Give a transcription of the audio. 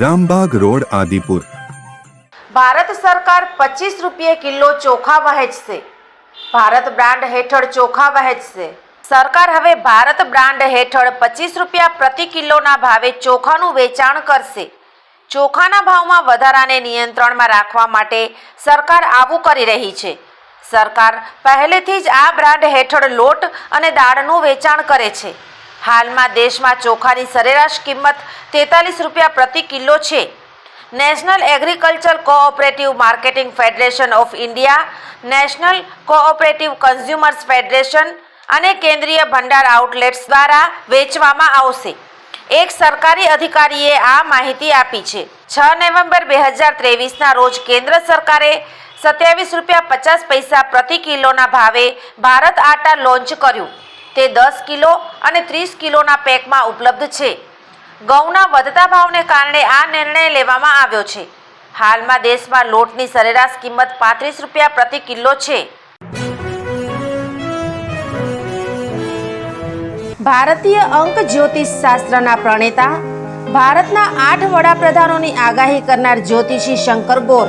Rambag road, Adipur. Bharat સરકાર પચીસ રૂપિયે કિલો ચોખા વહેંચશે. ભારત બ્રાન્ડ હેઠળ ચોખા વહેંચશે. સરકાર હવે ભારત બ્રાન્ડ હેઠળ પચીસ રૂપિયા પ્રતિ કિલોના ભાવે ચોખાનું વેચાણ કરશે. ચોખાના ભાવમાં વધારાને નિયંત્રણમાં રાખવા માટે સરકાર આવું કરી રહી છે. સરકાર પહેલેથી જ આ બ્રાન્ડ હેઠળ લોટ અને દાળનું વેચાણ કરે છે. હાલમાં દેશમાં ચોખાની સરેરાશ કિંમત તેતાલીસ રૂપિયા પ્રતિ કિલો છે. National agriculture cooperative marketing federation of India, national cooperative consumers federation અને કેન્દ્રીય ભંડાર આઉટલેટ્સ દ્વારા વેચવામાં આવશે. એક સરકારી અધિકારીએ આ માહિતી આપી છે. છ નવેમ્બર બે હજાર ત્રેવીસના રોજ કેન્દ્ર સરકારે સત્યાવીસ રૂપિયા પચાસ પૈસા પ્રતિ કિલોના ભાવે ભારત આટા લોન્ચ કર્યું. તે દસ કિલો અને ત્રીસ કિલોના પેકમાં ઉપલબ્ધ છે. ઘઉંના વધતા ભાવને કારણે આ નિર્ણય લેવામાં આવ્યો છે. હાલમાં દેશમાં લોટની સરેરાશ કિંમત પાંત્રીસ રૂપિયા પ્રતિ કિલો છે. ભારતીય અંક જ્યોતિષ શાસ્ત્રના પ્રણેતા, ભારતના આઠ વડાપ્રધાનોની આગાહી કરનાર જ્યોતિષી શંકર ગોર